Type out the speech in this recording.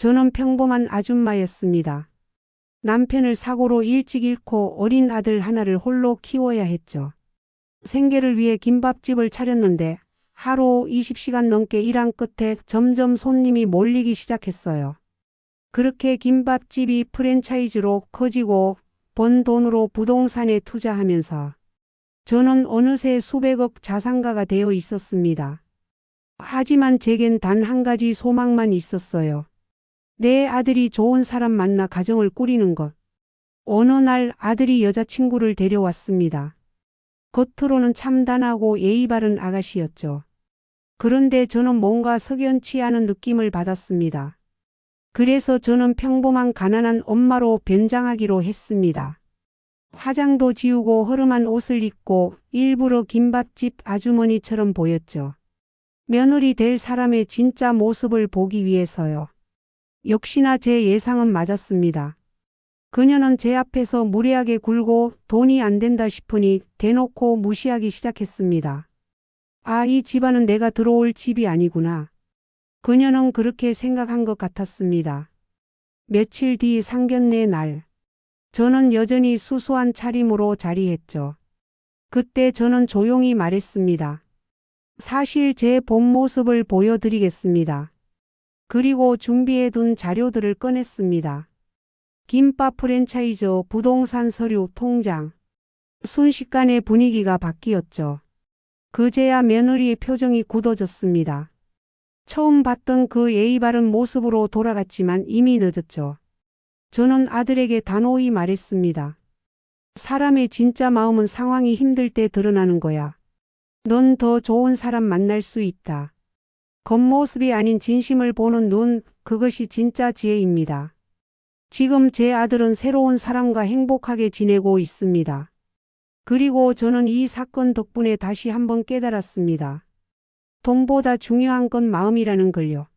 저는 평범한 아줌마였습니다. 남편을 사고로 일찍 잃고 어린 아들 하나를 홀로 키워야 했죠. 생계를 위해 김밥집을 차렸는데 하루 20시간 넘게 일한 끝에 점점 손님이 몰리기 시작했어요. 그렇게 김밥집이 프랜차이즈로 커지고 번 돈으로 부동산에 투자하면서 저는 어느새 수백억 자산가가 되어 있었습니다. 하지만 제겐 단 한 가지 소망만 있었어요. 내 아들이 좋은 사람 만나 가정을 꾸리는 것. 어느 날 아들이 여자친구를 데려왔습니다. 겉으로는 참단하고 예의 바른 아가씨였죠. 그런데 저는 뭔가 석연치 않은 느낌을 받았습니다. 그래서 저는 평범한 가난한 엄마로 변장하기로 했습니다. 화장도 지우고 허름한 옷을 입고 일부러 김밥집 아주머니처럼 보였죠. 며느리 될 사람의 진짜 모습을 보기 위해서요. 역시나 제 예상은 맞았습니다. 그녀는 제 앞에서 무례하게 굴고 돈이 안 된다 싶으니 대놓고 무시하기 시작했습니다. 아, 이 집안은 내가 들어올 집이 아니구나. 그녀는 그렇게 생각한 것 같았습니다. 며칠 뒤 상견례 날. 저는 여전히 수수한 차림으로 자리했죠. 그때 저는 조용히 말했습니다. 사실 제 본 모습을 보여드리겠습니다. 그리고 준비해둔 자료들을 꺼냈습니다. 김밥 프랜차이즈 부동산 서류 통장. 순식간에 분위기가 바뀌었죠. 그제야 며느리의 표정이 굳어졌습니다. 처음 봤던 그 예의 바른 모습으로 돌아갔지만 이미 늦었죠. 저는 아들에게 단호히 말했습니다. 사람의 진짜 마음은 상황이 힘들 때 드러나는 거야. 넌 더 좋은 사람 만날 수 있다. 겉모습이 아닌 진심을 보는 눈, 그것이 진짜 지혜입니다. 지금 제 아들은 새로운 사람과 행복하게 지내고 있습니다. 그리고 저는 이 사건 덕분에 다시 한번 깨달았습니다. 돈보다 중요한 건 마음이라는 걸요.